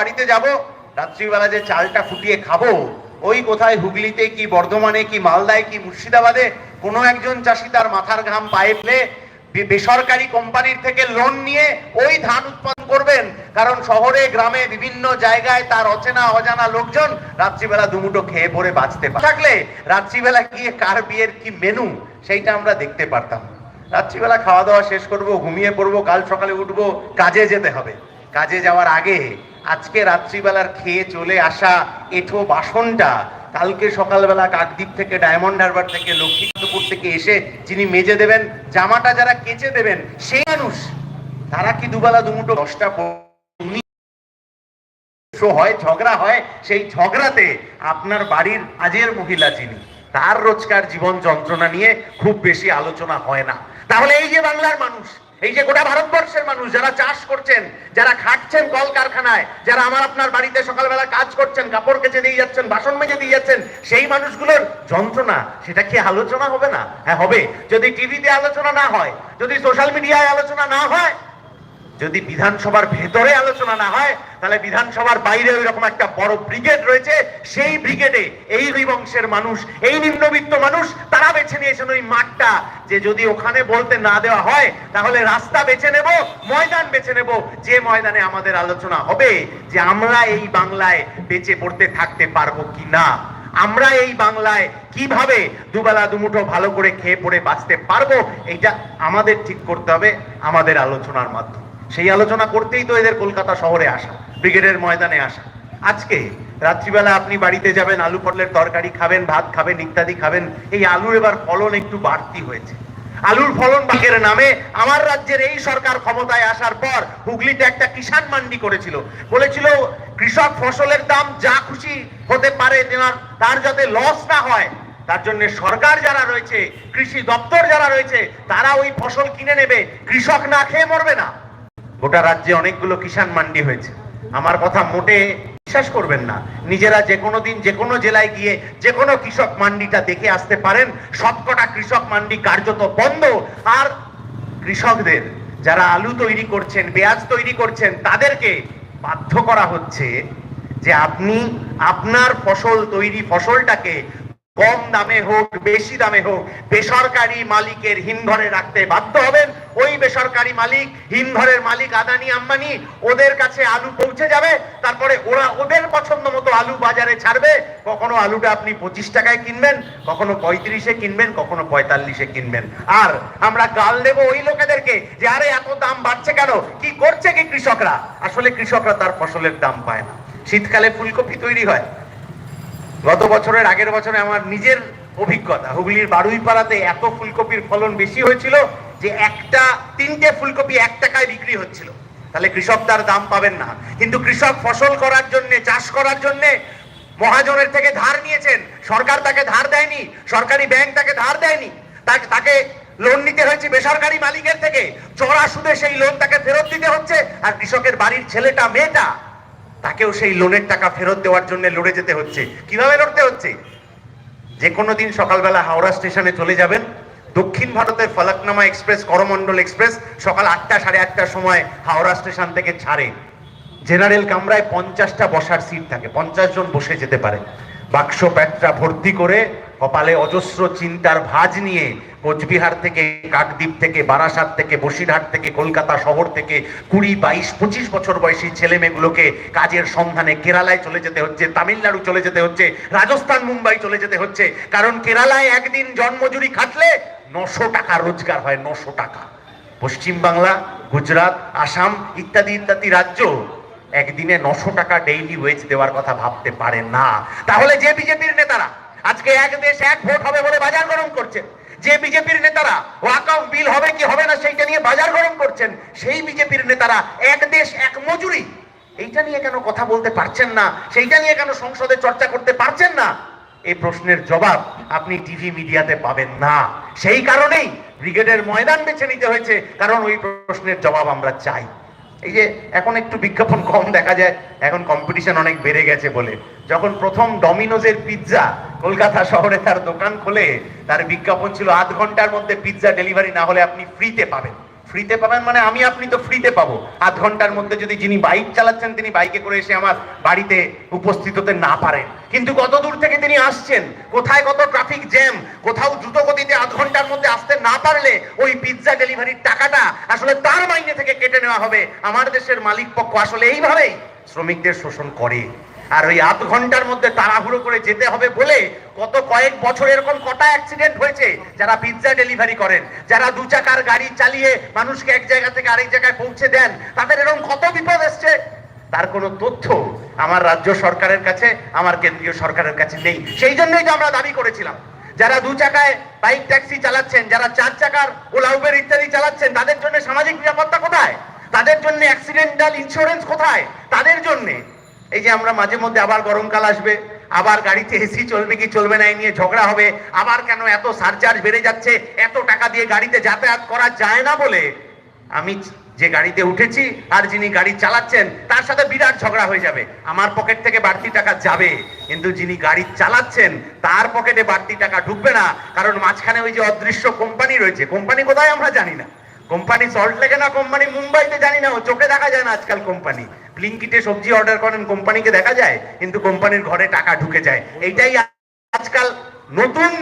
বাড়িতে যাব, রাত্রিবেলা যে চালটা ফুটিয়ে খাব, ওই কোথায় হুগলিতে কি, বর্ধমানে কি, মালদায় কি, মুর্শিদাবাদে কোনো একজন চাষি তার মাথার ঘাম পায়ে ফেলে বেসরকারি কোম্পানির থেকে লোন নিয়ে ওই ধান উৎপাদন করবেন। কারণ শহরে, গ্রামে, বিভিন্ন জায়গায় তার অচেনা, অজানা লোকজন রাত্রিবেলা দুমুটো খেয়ে পরে বাঁচতে পারে। থাকলে রাত্রিবেলা গিয়ে কার বিয়ের কি মেনু সেইটা আমরা দেখতে পারতাম। রাত্রিবেলা খাওয়া দাওয়া শেষ করব, ঘুমিয়ে পড়ব, কাল সকালে উঠবো, কাজে যেতে হবে। কাজে যাওয়ার আগে আজকে রাত্রিবেলার খেয়ে চলে আসা এঠো বাসনটা, কালকে সকালবেলা কাকদ্বীপ থেকে ডায়মন্ড হারবার থেকে লক্ষ্মীপুর থেকে এসে যিনি মেজে দেবেন, জামাটা যারা কেচে দেবেন সেই মানুষ। তারা কি দুবেলা দুমুটো দশটা হয়, ঝগড়া হয়, সেই ঝগড়াতে আপনার বাড়ির আজের মহিলা যিনি, তার রোজকার জীবন যন্ত্রণা নিয়ে খুব বেশি আলোচনা হয় না। তাহলে এই যে বাংলার মানুষ এই যে গোটা ভারতবর্ষের মানুষ যারা চাষ করছেন, যারা খাটছেন কল কারখানায় যারা আমার আপনার বাড়িতে সকালবেলা কাজ করছেন, কাপড় কেচে দিয়ে যাচ্ছেন, বাসন মেজে দিয়ে যাচ্ছেন, সেই মানুষগুলোর যন্ত্রণা, সেটা কি আলোচনা হবে না? হ্যাঁ হবে। যদি টিভিতে আলোচনা না হয়, যদি সোশ্যাল মিডিয়ায় আলোচনা না হয় যদি বিধানসভার ভেতরে আলোচনা না হয়, তাহলে বিধানসভার বাইরে ওই রকম একটা বড় ব্রিগেড রয়েছে। সেই ব্রিগেডে এই বংশের মানুষ, এই নিম্নবিত্ত মানুষ, তারা বেছে নিয়েছেন ওই মাঠটা। যে যদি ওখানে বলতে না দেওয়া হয়, তাহলে রাস্তা বেছে নেব, ময়দান বেছে নেব। যে ময়দানে আমাদের আলোচনা হবে যে আমরা এই বাংলায় বেঁচে পড়তে থাকতে পারব কি না? আমরা এই বাংলায় কীভাবে দুবেলা দুমুঠো ভালো করে খেয়ে পড়ে বাঁচতে পারব? এইটা আমাদের ঠিক করতে হবে, আমাদের আলোচনার মাধ্যমে। সেই আলোচনা করতেই তো এদের কলকাতা শহরে আসা, ব্রিগেডের ময়দানে আসা। আজকে রাত্রিবেলা আপনি বাড়িতে যাবেন, আলু পটলের তরকারি খাবেন, ভাত খাবেন, ইত্যাদি খাবেন, এই আলুর এবার ফলন একটু বাড়তি হয়েছে। আলুর ফলন বাঘের নামে আমার রাজ্যের এই সরকার ক্ষমতায় আসার পর হুগলিতে একটা কিষাণ মান্ডি করেছিল। বলেছিল, কৃষক ফসলের দাম যা খুশি হতে পারে তার যাতে লস না হয়, তার জন্য সরকার যারা রয়েছে, কৃষি দপ্তর যারা রয়েছে, তারা ওই ফসল কিনে নেবে। কৃষক না খেয়ে মরবে না। গোটা রাজ্যে অনেকগুলো কিষাণ মান্ডি হয়েছে। আমার কথা মোটে বিশ্বাস করবেন না। নিজেরা যে কোনো দিন যে কোনো জেলায় গিয়ে যে কোনো কৃষক মান্ডিটা দেখে আসতে পারেন। সবকটা কৃষক মান্ডি কার্যত বন্ধ। আর কৃষকদের যারা আলু তৈরি করছেন, পেঁয়াজ তৈরি করছেন, তাদেরকে বাধ্য করা হচ্ছে যে আপনি আপনার ফসল তৈরি ফসলটাকে কম দামে হোক, বেশি দামে হোক, বেসরকারি মালিকের হিমঘরে রাখতে বাধ্য হবেন। ওই বেসরকারি মালিক, হিমঘরের মালিক আদানি আম্বানি, ওদের কাছে আলু পৌঁছে যাবে। তারপরে ওরা ওদের পছন্দ মতো আলু বাজারে ছাড়বে। কখনো আলুটা আপনি পঁচিশ টাকায় কিনবেন, কখনো পঁয়ত্রিশে কিনবেন, কখনো পঁয়তাল্লিশে কিনবেন। আর আমরা গাল দেব ওই লোকেদেরকে যে, আরে, এত দাম বাড়ছে কেন? কি করছে কি কৃষকরা? আসলে কৃষকরা তার ফসলের দাম পায় না। শীতকালে ফুলকপি তৈরি হয়। গত বছরের আগের বছরে আমার নিজের অভিজ্ঞতা, হুগলির বারুইপাড়াতে এত ফুলকপির ফলন বেশি হয়েছিল যে একটা, তিনটে ফুলকপি এক টাকায় বিক্রি হচ্ছিল। তাহলে কৃষক তার দাম পাবেন না। কিন্তু কৃষক ফসল করার জন্য, চাষ করার জন্য মহাজনের থেকে ধার নিয়েছেন। সরকার তাকে ধার দেয়নি, সরকারি ব্যাংক তাকে ধার দেয়নি। তাকে লোন নিতে হয়েছে বেসরকারি মালিকের থেকে। চড়া সুদে সেই লোন তাকে ফেরত দিতে হচ্ছে। আর কৃষকের বাড়ির ছেলেটা, মেয়েটা তাকেও সেই লোনের টাকা ফেরত দেওয়ার জন্য লড়ে যেতে হচ্ছে। কীভাবে লড়তে হচ্ছে? যে কোনো দিন সকালবেলা হাওড়া স্টেশনে চলে যাবেন। দক্ষিণ ভারতের ফলাকনামা এক্সপ্রেস, করমণ্ডল এক্সপ্রেস সকাল আটটা, সাড়ে আটটার সময় হাওড়া স্টেশন থেকে ছাড়ে। জেনারেল কামরায় পঞ্চাশটা বসার সিট থাকে। পঞ্চাশ জন বসে যেতে পারে। বাক্স প্যাটরা ভর্তি করে কপালে অজস্র চিন্তার ভাঁজ নিয়ে কোচবিহার থেকে, কাকদ্বীপ থেকে, বারাসাত থেকে বসিরহাট থেকে, কলকাতা শহর থেকে কুড়ি, বাইশ, পঁচিশ বছর বয়সী ছেলে মেয়েগুলোকে কাজের সন্ধানে কেরালায় চলে যেতে হচ্ছে, তামিলনাড়ু চলে যেতে হচ্ছে, রাজস্থান, মুম্বাই চলে যেতে হচ্ছে। কারণ কেরালায় একদিন জন্মজুরি খাটলে নশো টাকা রোজগার হয়, নশো টাকা। পশ্চিম বাংলা, গুজরাট, আসাম ইত্যাদি ইত্যাদি রাজ্য একদিনে নশো টাকা ডেইলি ওয়েজ দেওয়ার কথা ভাবতে পারে না। তাহলে যে বিজেপির নেতারা আজকে এক দেশ এক ভোট হবে বলে বাজার গরম করছেন। যে বিজেপির নেতারা ওয়াকআউট বিল হবে কি হবে না সেইটা নিয়ে বাজার গরম করছেন, সেই বিজেপির নেতারা এক দেশ এক মজুরি। এইটা নিয়ে কেন কথা বলতে পারছেন না? সেইটা নিয়ে কেন সংসদে চর্চা করতে পারছেন না? এই প্রশ্নের জবাব আপনি টিভি মিডিয়াতে পাবেন না। সেই কারণেই ব্রিগেডের ময়দান বেছে নিতে হয়েছে, কারণ ওই প্রশ্নের জবাব আমরা চাই। এই যে এখন একটু বিজ্ঞাপন কম দেখা যায়, এখন কম্পিটিশন অনেক বেড়ে গেছে বলে। যখন প্রথম ডমিনোজের পিৎজা কলকাতা শহরে তার দোকান খোলে, তার বিজ্ঞাপন ছিল আধ ঘণ্টার মধ্যে পিৎজা ডেলিভারি না হলে আপনি ফ্রিতে পাবেন। ফ্রিতে পাবেন মানে আমি আপনি তো ফ্রিতে পাবো। আধ ঘণ্টার মধ্যে যদি যিনি বাইক চালাচ্ছেন, তিনি বাইকে করে এসে আমার বাড়িতে উপস্থিত হতে না পারেন। কিন্তু কত দূর থেকে তিনি আসছেন? কোথায় কত ট্রাফিক জ্যাম কোথাও দ্রুত গতিতে আধ ঘণ্টার মধ্যে আসতে না পারলে ওই পিৎজা ডেলিভারির টাকাটা আসলে তার মাইনে থেকে কেটে নেওয়া হবে। আমার দেশের মালিক পক্ষ আসলে এইভাবেই শ্রমিকদের শোষণ করে। আর ওই আধ ঘণ্টার মধ্যে তাড়াহুড়ো করে যেতে হবে বলে কত কয়েক বছর এরকম কটা অ্যাক্সিডেন্ট হয়েছে যারা পিৎজা ডেলিভারি করেন, যারা দু চাকার গাড়ি চালিয়ে মানুষকে এক জায়গা থেকে আরেক জায়গায় পৌঁছে দেন, তাদের এরকম কত বিপদ এসছে? তার কোনো তথ্য আমার রাজ্য সরকারের কাছে, আমার কেন্দ্রীয় সরকারের কাছে নেই। সেই জন্যই তো আমরা দাবি করেছিলাম। যারা দু চাকায় বাইক ট্যাক্সি চালাচ্ছেন, যারা চার চাকার ওলা উবের ইত্যাদি চালাচ্ছেন, তাদের জন্য সামাজিক নিরাপত্তা কোথায়? তাদের জন্য অ্যাক্সিডেন্টাল ইন্স্যুরেন্স কোথায়? তাদের জন্যে এই যে আমরা মাঝে মধ্যে আবার গরমকাল আসবে, আবার গাড়িতে এসি চলবে কি চলবে না, এই নিয়ে ঝগড়া হবে, আবার কেন এত সারচার্জ বেড়ে যাচ্ছে, এত টাকা দিয়ে গাড়িতে যাতায়াত করা যায় না বলে? আমি যে গাড়িতে উঠেছি আর যিনি গাড়ি চালাচ্ছেন, তার সাথে বিরাট ঝগড়া হয়ে যাবে। আমার পকেট থেকে বাড়তি টাকা যাবে, কিন্তু যিনি গাড়ি চালাচ্ছেন, তার পকেটে বাড়তি টাকা ঢুকবে না, কারণ মাঝখানে ওই যে অদৃশ্য কোম্পানি রয়েছে, কোম্পানি কোথায় আমরা জানি না। কোম্পানি সল্ট লেগে না, কোম্পানি মুম্বাইতে জানি না চোখে দেখা যায় না আজকাল কোম্পানি। ব্লিঙ্কিটে সবজি অর্ডার করেন, কোম্পানিকে দেখা যায়, কিন্তু কোম্পানির ঘরে টাকা ঢুকে যায়। এইটাই আজকাল নতুন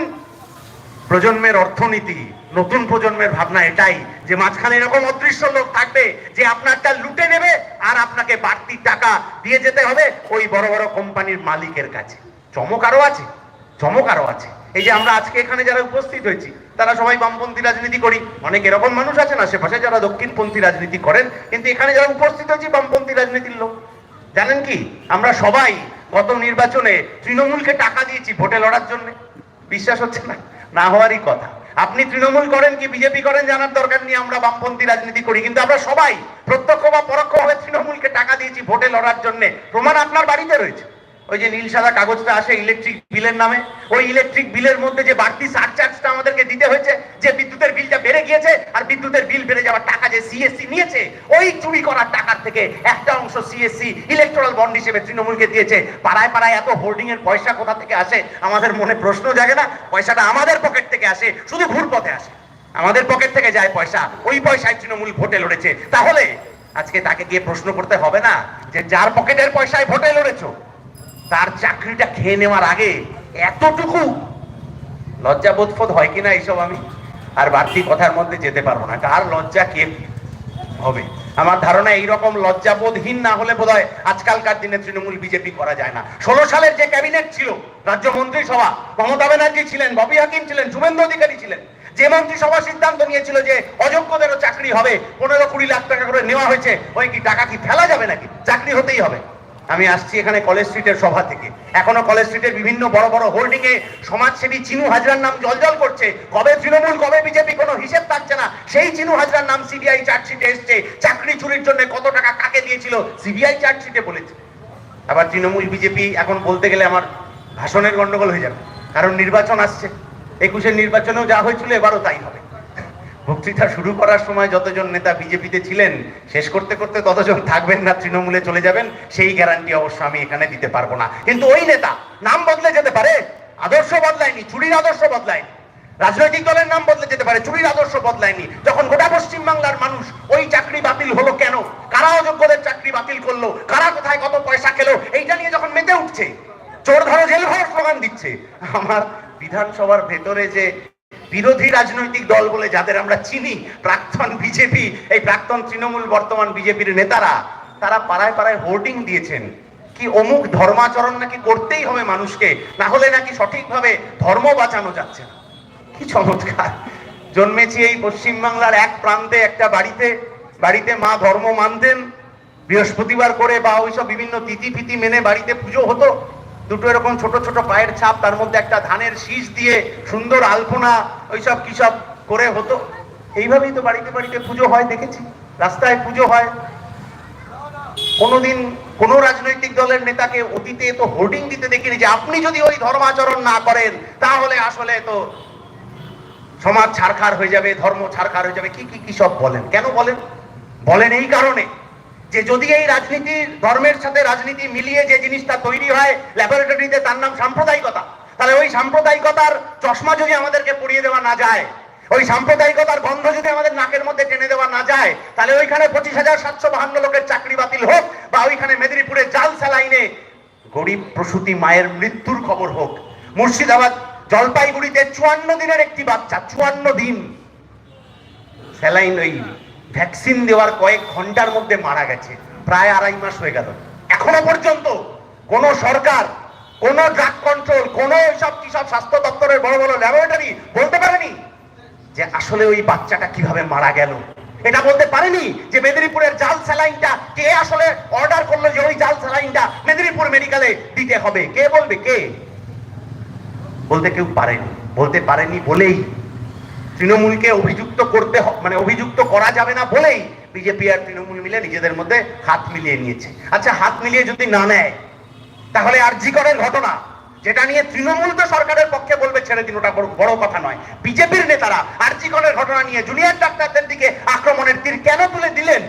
প্রজন্মের অর্থনীতি, নতুন প্রজন্মের ভাবনা এটাই যে মাঝখানে এরকম অদৃশ্য লোক থাকবে যে আপনারটা লুটে নেবে আর আপনাকে বাড়তি টাকা দিয়ে যেতে হবে ওই বড় বড় কোম্পানির মালিকের কাছে। চমক আরও আছে, চমক আরও আছে। এই যে আমরা আজকে এখানে যারা উপস্থিত হয়েছি, তারা সবাই বামপন্থী রাজনীতি করি। অনেক এরকম মানুষ আছেন আশেপাশে যারা দক্ষিণপন্থী রাজনীতি করেন, কিন্তু এখানে যারা উপস্থিত হয়েছি, বামপন্থী রাজনীতির লোক। জানেন কি? আমরা সবাই গত নির্বাচনে তৃণমূলকে টাকা দিয়েছি ভোটে লড়ার জন্য। বিশ্বাস হচ্ছে না? না হওয়ারই কথা। আপনি তৃণমূল করেন কি বিজেপি করেন জানার দরকার নেই, আমরা বামপন্থী রাজনীতি করি। কিন্তু আমরা সবাই প্রত্যক্ষ বা পরোক্ষভাবে তৃণমূলকে টাকা দিয়েছি ভোটে লড়ার জন্য। প্রমাণ আপনার বাড়িতে রয়েছে। ওই যে নীল সাদা কাগজটা আসে ইলেকট্রিক বিলের নামে, ওই ইলেকট্রিক বিলের মধ্যে যে বাড়তি সারচার্জটা আমাদেরকে দিতে হয়েছে, যে বিদ্যুতের বিলটা বেড়ে গিয়েছে, আর বিদ্যুতের বিল বেড়ে যাওয়ার টাকা যে সিএসসি নিয়েছে, ওই চুরি করার টাকার থেকে একটা অংশ সিএসসি ইলেকট্রাল বন্ড হিসেবে তৃণমূলকে দিয়েছে। পাড়ায় পাড়ায় এত হোল্ডিং এর পয়সা কোথা থেকে আসে? আমাদের মনে প্রশ্ন জাগে না, পয়সাটা আমাদের পকেট থেকে আসে, শুধু ঘুর পথে আসে। আমাদের পকেট থেকে যায় পয়সা, ওই পয়সায় তৃণমূল ভোটে লড়েছে। তাহলে আজকে তাকে গিয়ে প্রশ্ন করতে হবে না যে, যার পকেটের পয়সায় ভোটে লড়েছো? তার চাকরিটা খেয়ে নেওয়ার আগে এতটুকু লজ্জা বোধ হয় কিনা এইসব আমি আর বাড়তি কথার মধ্যে যেতে পারব না। কার লজ্জা, কে হবে? আমার ধারণা এইরকম লজ্জাবোধহীন না হলে বোধ আজকালকার দিনে তৃণমূল বিজেপি করা যায় না। ষোলো সালের যে ক্যাবিনেট ছিল রাজ্য মন্ত্রিসভা মমতা ব্যানার্জি ছিলেন, ববি হাকিম ছিলেন, শুভেন্দু অধিকারী ছিলেন, যে মন্ত্রিসভা সিদ্ধান্ত নিয়েছিল যে অযোগ্যদেরও চাকরি হবে, পনেরো কুড়ি লাখ টাকা করে নেওয়া হয়েছে, ওই কি টাকা কি ফেলা যাবে নাকি? চাকরি হতেই হবে। আমি আসছি এখানে কলেজ স্ট্রিটের সভা থেকে। এখনও কলেজ স্ট্রিটের বিভিন্ন বড় বড় হোল্ডিং এ সমাজসেবী চিনু হাজরার নাম জলজল করছে। কবে তৃণমূল, কবে বিজেপি কোনো হিসেব থাকছে না। সেই চিনু হাজরার নাম সিবিআই চার্জশিটে এসছে। চাকরি চুরির জন্য কত টাকা কাকে দিয়েছিল সিবিআই চার্জশিটে বলেছে। আবার তৃণমূল, বিজেপি এখন বলতে গেলে আমার ভাষণের গন্ডগোল হয়ে যাবে। কারণ নির্বাচন আসছে। একুশের নির্বাচনেও যা হয়েছিল এবারও তাই হবে। বক্তৃতা শুরু করার সময় যতজন নেতা বিজেপিতে ছিলেন, শেষ করতে করতে ততজন থাকবেন না, তৃণমূলে চলে যাবেন, সেই গ্যারান্টি অবশ্য আমি এখানে দিতে পারব না। কিন্তু ওই নেতা নাম বদলে যেতে পারে, আদর্শ বদলায়নি চুরির আদর্শ বদলায়নি। রাজনৈতিক দলের নাম বদলে যেতে পারে চুরির আদর্শ বদলায়নি। যখন গোটা পশ্চিম বাংলার মানুষ ওই চাকরি বাতিল হলো কেন? কারা অযোগ্যদের চাকরি বাতিল করল? কারা কোথায় কত পয়সা খেলো? এইটা নিয়ে যখন মেতে উঠছে, চোর ধরো জেল ভরো স্লোগান দিচ্ছে, আমার বিধানসভার ভেতরে যে বিরোধী রাজনৈতিক দল বলে যাদের আমরা চিনি, প্রাক্তন বিজেপি, এই প্রাক্তন তৃণমূল বর্তমান বিজেপির নেতারা, তারা পাড়ায় পাড়ায় হোর্ডিং দিয়েছেন। কি অমুক ধর্মাচরণ নাকি করতেই হবে মানুষকে, না হলে নাকি সঠিকভাবে ধর্ম বাঁচানো যাচ্ছে না। কি চমৎকার। জন্মেছি এই পশ্চিমবাংলার এক প্রান্তে, একটা বাড়িতে বাড়িতে মা ধর্ম মানতেন। বৃহস্পতিবার করে বা ওইসব বিভিন্ন তিথি ফিতি মেনে বাড়িতে পুজো হতো। দুটো এরকম ছোট ছোট পায়ের ছাপ, তার মধ্যে একটা ধানের শীষ দিয়ে সুন্দর আলপনা, ওইসব কি সব করে হতো? এইভাবেই তো বাড়িতে বাড়িতে পুজো হয়, দেখেছি। রাস্তায় পুজো হয়। কোনোদিন কোন রাজনৈতিক দলের নেতাকে অতীতে তো হোর্ডিং দিতে দেখিনি যে আপনি যদি ওই ধর্মাচরণ না করেন, তাহলে আসলে তো সমাজ ছারখার হয়ে যাবে, ধর্ম ছারখার হয়ে যাবে। কি কি কি সব বলেন? কেন বলেন? বলেন এই কারণে। যে যদি এই রাজনীতি, ধর্মের সাথে রাজনীতি মিলিয়ে যে জিনিসটা তৈরি হয় ল্যাবরেটরিতে তার নাম সাম্প্রদায়িকতা। তাহলে ওই সাম্প্রদায়িকতার চশমা যদি আমাদেরকে পরিয়ে দেওয়া না যায়, ওই সাম্প্রদায়িকতার গন্ধ যদি আমাদের নাকের মধ্যে টেনে দেওয়া না যায়, তাহলে ওইখানে পঁচিশ হাজার সাতশো বাহান্ন লোকের চাকরি বাতিল হোক বা ওইখানে মেদিনীপুরে জাল স্যালাইনে গরিব প্রসূতি মায়ের মৃত্যুর খবর হোক। মুর্শিদাবাদ জলপাইগুড়িতে চুয়ান্ন দিনের একটি বাচ্চা, চুয়ান্ন দিন স্যালাইন ওই ভ্যাকসিন দেওয়ার কয়েক ঘণ্টার মধ্যে মারা গেছে। প্রায় আড়াই মাস হয়ে গেল। এখনও পর্যন্ত কোন সরকার, কোন ড্রাগ কন্ট্রোল কোন সব কি সব স্বাস্থ্য দপ্তরের বড় বড় ল্যাবরেটরি বলতে পারেনি যে আসলে ওই বাচ্চাটা কীভাবে মারা গেল। এটা বলতে পারেনি যে মেদিনীপুরের জাল স্যালাইনটা কে আসলে অর্ডার করল যে ওই জাল স্যালাইনটা মেদিনীপুর মেডিকেলে দিতে হবে? কে বলবে? কে? বলতে কেউ পারেনি। বলতে পারেনি বলেই তৃণমূলকে অভিযুক্ত করতে মানে অভিযুক্ত করা যাবে না বলেই বিজেপি আর তৃণমূল মিলে নিজেদের মধ্যে হাত মিলিয়ে নিয়েছে। আচ্ছা হাত মিলিয়ে যদি না নেয়, তাহলে আর জিকরের ঘটনা? যেটা নিয়ে তৃণমূল তো সরকারের পক্ষে বলবে, ছেড়ে দিন, ওটা বড় কথা নয়। বিজেপির নেতারা আর জিকরের ঘটনা নিয়ে জুনিয়র ডাক্তারদের দিকে আক্রমণের তীর কেন তুলে দিলেন?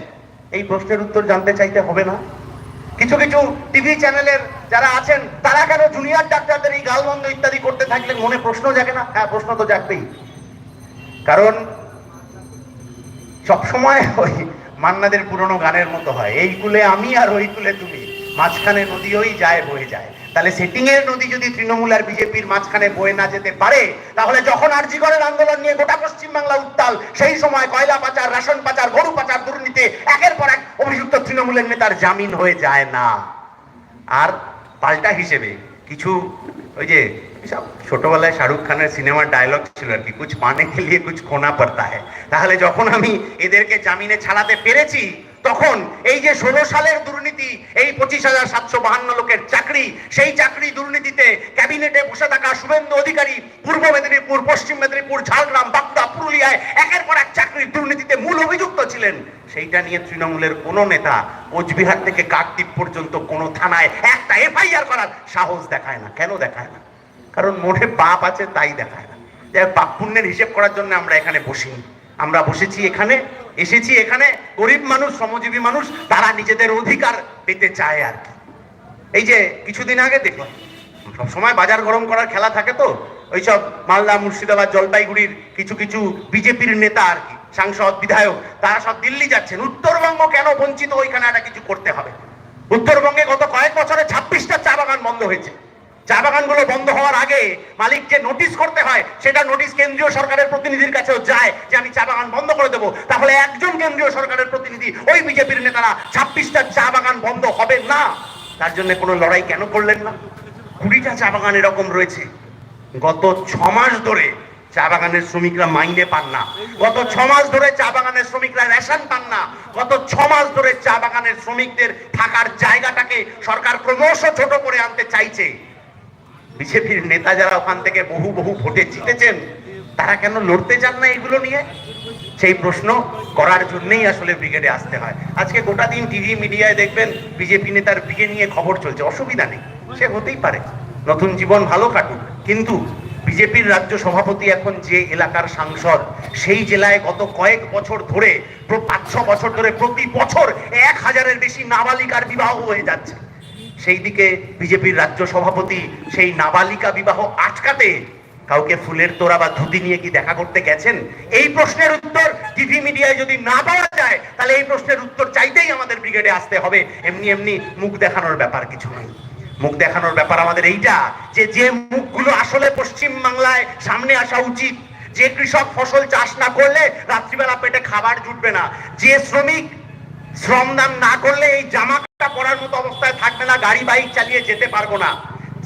এই প্রশ্নের উত্তর জানতে চাইতে হবে না। কিছু কিছু টিভি চ্যানেলের যারা আছেন, তারা কেন জুনিয়র ডাক্তারদের এই গালবন্ধ ইত্যাদি করতে থাকলেন? মনে প্রশ্ন জাগে না? হ্যাঁ প্রশ্ন তো জাগবেই। কারণ সবসময় ওই মান্নাদের পুরনো গানের মতো হয়। এই কুলে আমি আর ওই কুলে তুমি। মাঝখানে নদী ওই যায়, বয়ে যায়। তাহলে সেটিং এর নদী যদি তৃণমূল আর বিজেপির মাঝখানে বয়ে না যেতে পারে, তাহলে যখন আরজিগরের আন্দোলন নিয়ে গোটা পশ্চিম বাংলা উত্তাল, সেই সময় কয়লা পাচার, রেশন পাচার, গরু পাচার দুর্নীতি, একের পর এক অভিযুক্ত তৃণমূলের নেতার জামিন হয়ে যায় না। আর পাল্টা হিসেবে কিছু ওই যে ছোটবেলায় শাহরুখ খানের সিনেমার ডায়লগ ছিল আর কি, কুছ পানে কে লিয়ে কুছ খোনা পড়তা হ্যায়। তাহলে যখন আমি এদেরকে জামিনে ছাড়াতে পেরেছি, তখন এই যে ষোলো সালের দুর্নীতি, এই পঁচিশ হাজার সাতশো বাহান্ন লোকের চাকরি, সেই চাকরি দুর্নীতিতে ক্যাবিনেটে বসে থাকা শুভেন্দু অধিকারী পূর্ব মেদিনীপুর, পশ্চিম মেদিনীপুর, ঝাড়গ্রাম, বাঁকুড়া, পুরুলিয়ায় একের পর এক চাকরির দুর্নীতিতে মূল অভিযুক্ত ছিলেন। সেইটা নিয়ে তৃণমূলের কোনো নেতা কোচবিহার থেকে কাকদ্বীপ পর্যন্ত কোনো থানায় একটা এফআইআর করার সাহস দেখায় না। কেন দেখায় না? কারণ মনে পাপ আছে তাই দেখায় না। যে পাপ পুণ্যের হিসেব করার জন্য আমরা এখানে বসিনি আমরা বসেছি এখানে, এসেছি এখানে, গরিব মানুষ, শ্রমজীবী মানুষ, তারা নিজেদের অধিকার পেতে চায় আর কি। এই যে কিছুদিন আগে দেখলাম, সবসময় বাজার গরম করার খেলা থাকে তো, ওইসব মালদা, মুর্শিদাবাদ, জলপাইগুড়ির কিছু কিছু বিজেপির নেতা আর কি, সাংসদ, বিধায়ক, তারা সব দিল্লি যাচ্ছেন। উত্তরবঙ্গ কেন বঞ্চিত? ওইখানে একটা কিছু করতে হবে? উত্তরবঙ্গে গত কয়েক বছরে ছাব্বিশটা চা বাগান বন্ধ হয়েছে। চা বাগানগুলো বন্ধ হওয়ার আগে মালিককে নোটিশ করতে হয়, সেটা নোটিশ কেন্দ্রীয় সরকারের প্রতিনিধির কাছেও যায় যে আমি চা বাগান বন্ধ করে দেবো। তাহলে একজন কেন্দ্রীয় সরকারের প্রতিনিধি ওই বিজেপির নেতারা ছাব্বিশটা চা বাগান বন্ধ হবে না? তার জন্য কোনো লড়াই কেন করলেন না? কুড়িটা চা বাগান এরকম রয়েছে। গত ছ মাস ধরে চা বাগানের শ্রমিকরা মাইনে পান না। গত ছ মাস ধরে চা বাগানের শ্রমিকরা রেশন পান না। গত ছ মাস ধরে চা বাগানের শ্রমিকদের থাকার জায়গাটাকে সরকার ক্রমশ ছোট করে আনতে চাইছে। বিজেপির নেতা যারা ওখান থেকে বহু বহু ভোটে জিতেছেন, তারা কেন লড়তে চান না এগুলো নিয়ে? সেই প্রশ্ন করার জন্যই আসলে ব্রিগেডে আসতে হয়। আজকে গোটা দিন টিভি মিডিয়ায় দেখবেন, বিজেপি নেতার বিয়ে নিয়ে খবর চলছে। অসুবিধা নেই, সে হতেই পারে। নতুন জীবন ভালো কাটুক। কিন্তু বিজেপির রাজ্য সভাপতি এখন যে এলাকার সাংসদ, সেই জেলায় গত কয়েক বছর ধরে পাঁচ ছ বছর ধরে প্রতি বছর এক হাজারের বেশি নাবালিকার বিবাহ হয়ে যাচ্ছে। সেই দিকে বিজেপির রাজ্য সভাপতি সেই নাবালিকা বিবাহ আটকাতে কাউকে ফুলের তোড়া বা ধুতি নিয়ে কি দেখা করতে গেছেন? এই প্রশ্নের উত্তর টিভি মিডিয়ায় যদি না পাওয়া যায়, তাহলে এই প্রশ্নের উত্তর চাইতেই আমাদের ব্রিগেডে আসতে হবে। এমনি এমনি মুখ দেখানোর ব্যাপার কিছু নয় মুখ দেখানোর ব্যাপার আমাদের এইটা যে যে মুখগুলো আসলে পশ্চিম বাংলায় সামনে আসা উচিত, যে কৃষক ফসল চাষ না করলে রাত্রিবেলা পেটে খাবার জুটবে না, যে শ্রমিক শ্রমদান না করলে এই জামাটা পরার মতো অবস্থায় থাকবে না, গাড়ি, বাইক চালিয়ে যেতে পারব না।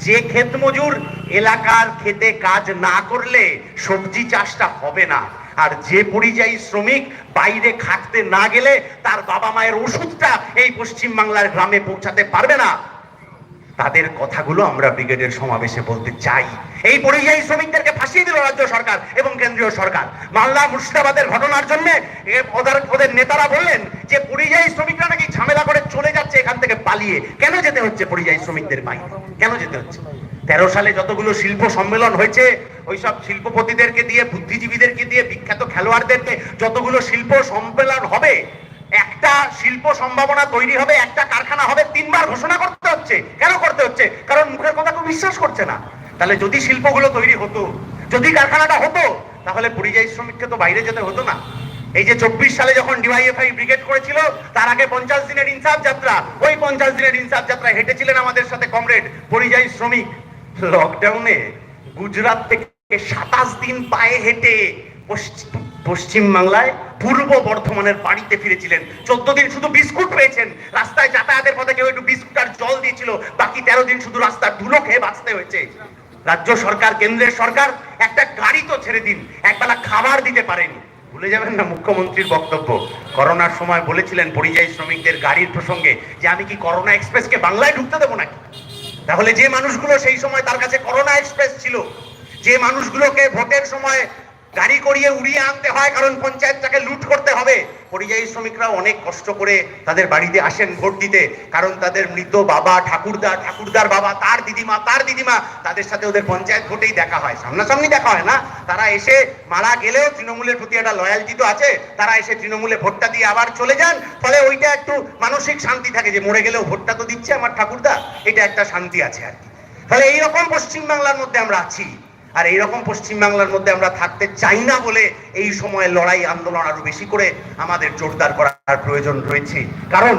যে ক্ষেত মজুর, এলাকার খেতে কাজ না করলে সবজি চাষটা হবে না। আর যে পরিযায়ী শ্রমিক বাইরে খাটতে না গেলে তার বাবা মায়ের ওষুধটা এই পশ্চিম বাংলার গ্রামে পৌঁছাতে পারবে না। তাদের কথাগুলো আমরা ব্রিগেডের সমাবেশে বলতে চাই। এই পরিযায়ী শ্রমিকদেরকে ফাঁসিয়ে দিল রাজ্য সরকার এবং কেন্দ্রীয় সরকার। মালদা মুর্শিদাবাদের ঘটনার জন্য ওদের নেতারা বললেন যে, পরিযায়ী শ্রমিকরা নাকি ঝামেলা করে চলে যাচ্ছে এখান থেকে পালিয়ে। কেন যেতে হচ্ছে পরিযায়ী শ্রমিকদের বাইরে কেন যেতে হচ্ছে? তেরো সালে যতগুলো শিল্প সম্মেলন হয়েছে, ওইসব শিল্পপতিদেরকে দিয়ে, বুদ্ধিজীবীদেরকে দিয়ে, বিখ্যাত খেলোয়াড়দেরকে যতগুলো শিল্প সম্মেলন হবে একটা শিল্প সম্ভাবনা তৈরি হবে, একটা কারখানা হবে, তিনবার ঘোষণা করতে হচ্ছে। কেন করতে হচ্ছে? কারণ মুখের কথা কেউ বিশ্বাস করছে না। তাহলে যদি শিল্পগুলো তৈরি হতো, যদি কারখানাটা হতো, তাহলে পরিযায়ী শ্রমিককে তো বাইরে যেতে হতো না। এই যে চব্বিশ সালে যখন ডিওয়াইএফআই ব্রিগেড করেছিল, তার আগে পঞ্চাশ দিনের ইনসাফ যাত্রা। ওই পঞ্চাশ দিনের ইনসাফ যাত্রা হেঁটেছিলেন আমাদের সাথে কমরেড পরিযায়ী শ্রমিক। লকডাউনে গুজরাট থেকে সাতাশ দিন পায়ে হেঁটে পশ্চিম বাংলায় পূর্ব বর্ধমানের বাড়িতে ফিরেছিলেন। চোদ্দ দিন শুধু বিস্কুট পেয়েছেন। রাস্তায় যাতায়াতের পথে কেউ একটু বিস্কুট আর জল দিয়েছিল। বাকি তেরো দিন শুধু রাস্তার ধুলো খেয়ে বাঁচতে হয়েছে। রাজ্য সরকার, কেন্দ্রের সরকার, একটা গাড়ি তো ছেড়ে দিন। একবেলা খাবার দিতে পারেনি। ভুলে যাবেন না মুখ্যমন্ত্রীর বক্তব্য। করোনার সময় বলেছিলেন পরিযায়ী শ্রমিকদের গাড়ির প্রসঙ্গে যে, আমি কি করোনা এক্সপ্রেসকে বাংলায় ঢুকতে দেবো নাকি? তাহলে যে মানুষগুলো সেই সময় তার কাছে করোনা এক্সপ্রেস ছিল, যে মানুষগুলোকে ভোটের সময় গাড়ি করিয়ে উড়িয়ে আনতে হয়, কারণ পঞ্চায়েতটাকে লুট করতে হবে। পরিযায়ী শ্রমিকরা অনেক কষ্ট করে তাদের বাড়িতে আসেন ভোট দিতে, কারণ তাদের মৃত বাবা ঠাকুরদা ঠাকুরদার বাবা, তার দিদিমা তার দিদিমা, তাদের সাথে ওদের পঞ্চায়েত ভোটেই দেখা হয়। সামনাসামনি দেখা হয় না। তারা এসে মারা গেলেও তৃণমূলের প্রতি একটা লয়ালটি তো আছে। তারা এসে তৃণমূলে ভোটটা দিয়ে আবার চলে যান। ফলে ওইটা একটু মানসিক শান্তি থাকে যে, মরে গেলেও ভোটটা তো দিচ্ছে আমার ঠাকুরদা। এটা একটা শান্তি আছে আর কি। ফলে এইরকম পশ্চিমবাংলার মধ্যে আমরা আছি। আর এইরকম পশ্চিমবাংলার মধ্যে আমরা থাকতে চাই না বলে এই সময় লড়াই আন্দোলন আরও বেশি করে আমাদের জোরদার করার প্রয়োজন রয়েছে। কারণ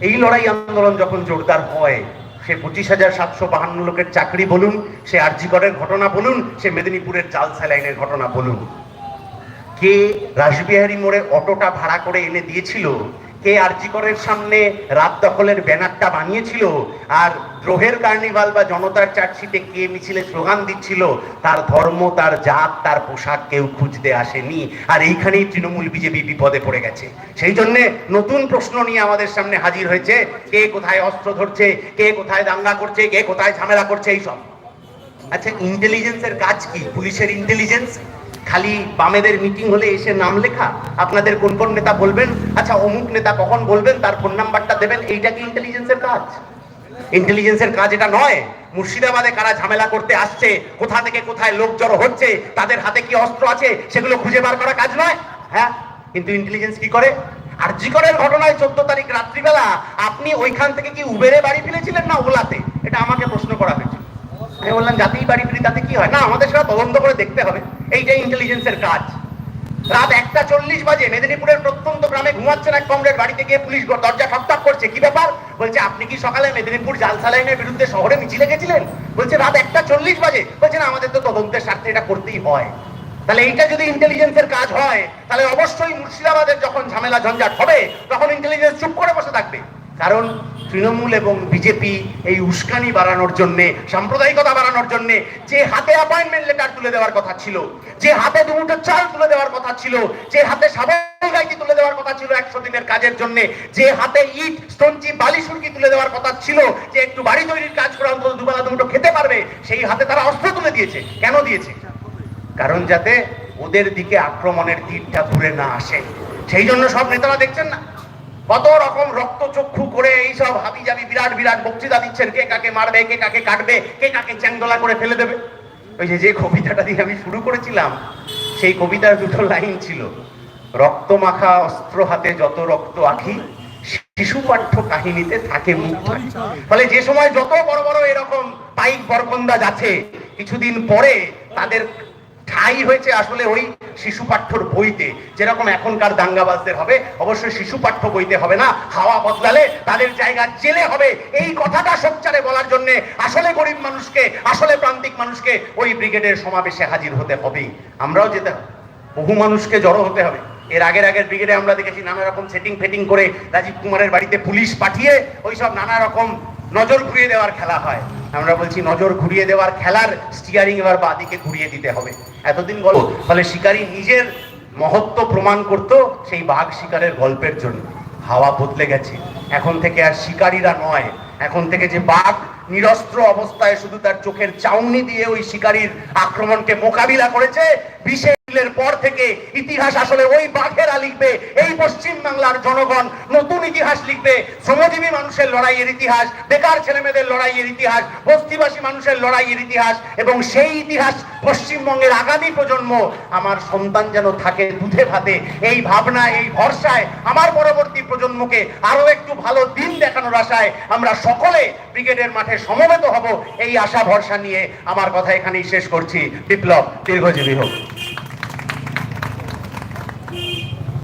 এই লড়াই আন্দোলন যখন জোরদার হয়, সে পঁচিশ হাজার সাতশো বাহান্ন লোকের চাকরি বলুন, সে আরজিগড়ের ঘটনা বলুন, সে মেদিনীপুরের চাল স্যালাইনের ঘটনা বলুন। কে রাসবিহারী মোড়ে অটোটা ভাড়া করে এনে দিয়েছিল কে আরজিকরের সামনে রাত দখলের ব্যানারটা বানিয়েছিল? আর দ্রোহের কার্নিভাল বা জনতার চার্জশিটে কে মিছিলে স্লোগান দিচ্ছিল? তার ধর্ম, তার জাত, তার পোশাক কেউ খুঁজতে আসেনি। আর এইখানেই তৃণমূল বিজেপি বিপদে পড়ে গেছে। সেই জন্যে নতুন প্রশ্ন নিয়ে আমাদের সামনে হাজির হয়েছে, কে কোথায় অস্ত্র ধরছে, কে কোথায় দাঙ্গা করছে, কে কোথায় ঝামেলা করছে, এইসব। আচ্ছা ইন্টেলিজেন্সের কাজ কি? পুলিশের ইন্টেলিজেন্স খালি বামেদের মিটিং হলে এসে নাম লেখা? আপনাদের কোন কোন নেতা বলবেন? আচ্ছা অমুক নেতা কখন বলবেন? তার ফোন নাম্বারটা দেবেন। এইটা কি ইন্টেলিজেন্সের কাজ? ইন্টেলিজেন্সের কাজ এটা নয়। মুর্শিদাবাদে কারা ঝামেলা করতে আসছে, কোথা থেকে কোথায় লোক জড়ো হচ্ছে, তাদের হাতে কি অস্ত্র আছে, সেগুলো খুঁজে বার করা কাজ নয়? হ্যাঁ কিন্তু ইন্টেলিজেন্স কি করে? আরজিকরের ঘটনায় চোদ্দ তারিখ রাত্রিবেলা আপনি ওইখান থেকে কি উবেরে বাড়ি ফিরেছিলেন না ওলাতে এটা আমাকে প্রশ্ন করা হয়েছিল। আমি বললাম যাতেই বাড়ি ফিরি তাতে কি হয়? না, আমাদের সেটা তদন্ত করে দেখতে হবে। এইটাই ইন্টেলিজেন্সের কাজ। রাত একটা চল্লিশ বাজে মেদিনীপুরের প্রত্যন্ত গ্রামে ঘুমাচ্ছেন এক কমরেড, বাড়িতে গিয়ে পুলিশ দরজা ঠকঠক করছে। কি ব্যাপার? বলছে, আপনি কি সকালে মেদিনীপুর জালসালাইনের বিরুদ্ধে শহরে মিছিলে গেছিলেন? বলছে, রাত একটা চল্লিশ বাজে। বলছে, না, আমাদের তো তদন্তের স্বার্থে এটা করতেই হয়। তাহলে এইটা যদি ইন্টেলিজেন্সের কাজ হয়, তাহলে অবশ্যই মুর্শিদাবাদের যখন ঝামেলা ঝঞ্ঝাট হবে, তখন ইন্টেলিজেন্স চুপ করে বসে থাকবে। কারণ তৃণমূল এবং বিজেপি এই উস্কানি বাড়ানোর জন্য, সাম্প্রদায়িকতা বাড়ানোর জন্য যে হাতে অ্যাপয়েন্টমেন্ট লেটার তুলে দেওয়ার কথা ছিল, যে হাতে দুমুঠো চাল তুলে দেওয়ার কথা ছিল, যে হাতে তুলে দেওয়ার কথা ছিল একশো দিনের কাজের যে হাতে ইট, স্টোনচি, বালি সুরকি তুলে দেওয়ার কথা ছিল, যে একটু বাড়ি তৈরির কাজ করে অন্তত দুবেলা দুমুঠো খেতে পারবে, সেই হাতে তারা অস্ত্র তুলে দিয়েছে। কেন দিয়েছে? কারণ যাতে ওদের দিকে আক্রমণের তীরটা ঘুরে না আসে। সেই জন্য সব নেতারা দেখছেন না। কত রকম রক্তচক্ষু করে এইসব হাবি জাবি বিরাট বিরাট বক্তৃতা দিচ্ছেন? কে কাকে মারবে, কে কাকে কাটবে, কে কাকে চ্যাংদোলা করে ফেলে দেবে? ওই যে কবিতাটা দিয়ে আমি শুরু করেছিলাম, সেই কবিতার দুটো লাইন ছিল রক্ত মাখা অস্ত্র হাতে যত রক্ত আখি, শিশু পাঠ্য কাহিনীতে থাকে মুগ্ধ ফলে যে সময় যত বড় বড় এরকম পাইক বরকন্দা যাচ্ছে কিছুদিন পরে তাদের ঠাই হয়েছে আসলে ওই শিশু পাঠ্যর বইতে। যেরকম এখনকার দাঙ্গাবাজদের হবে, অবশ্যই শিশু পাঠ্য বইতে হবে না। হাওয়া বদলালে তাদের জায়গা জেলে হবে। এই কথাটা সোচ্চারে বলার জন্য আসলে গরিব মানুষকে, আসলে প্রান্তিক মানুষকে ওই ব্রিগেডের সমাবেশে হাজির হতে হবে। আমরাও যেতে হবে। বহু মানুষকে জড়ো হতে হবে। এর আগের আগের ব্রিগেডে আমরা দেখেছি নানা রকম সেটিং ফেটিং করে রাজীব কুমারের বাড়িতে পুলিশ পাঠিয়ে ওইসব নানা রকম নজর ঘুরিয়ে দেওয়ার খেলা হয়। আমরা বলছি নজর ঘুরিয়ে দেওয়ার খেলার স্টিয়ারিং এবার বাদিকে ঘুরিয়ে দিতে হবে। এতদিন গল্প ফলে শিকারী নিজের মহত্ব প্রমাণ করত সেই বাঘ শিকারের গল্পের জন্য। হাওয়া বদলে গেছে। এখন থেকে আর শিকারীরা নয়। এখন থেকে যে বাঘ নিরস্ত্র অবস্থায় শুধু তার চোখের চাউনি দিয়ে ওই শিকারীর আক্রমণকে মোকাবিলা করেছে, বিশেষ মিছিলের পর থেকে ইতিহাস আসলে ওই বাঘেরা লিখবে, এই পশ্চিম বাংলার জনগণ নতুন ইতিহাস লিখবে। শ্রমজীবী মানুষের লড়াইয়ের ইতিহাস, বেকার ছেলেমেয়েদের লড়াইয়ের ইতিহাস, বস্তিবাসী মানুষের লড়াইয়ের ইতিহাস, এবং সেই ইতিহাস পশ্চিমবঙ্গের আগামী প্রজন্ম আমার সন্তান যেন থাকে দুধে ভাতে, এই ভাবনা, এই ভরসায় আমার পরবর্তী প্রজন্মকে আরও একটু ভালো দিন দেখানোর আশায় আমরা সকলে ব্রিগেডের মাঠে সমবেত হব, এই আশা ভরসা নিয়ে আমার কথা এখানেই শেষ করছি। বিপ্লব দীর্ঘজীবী হোক।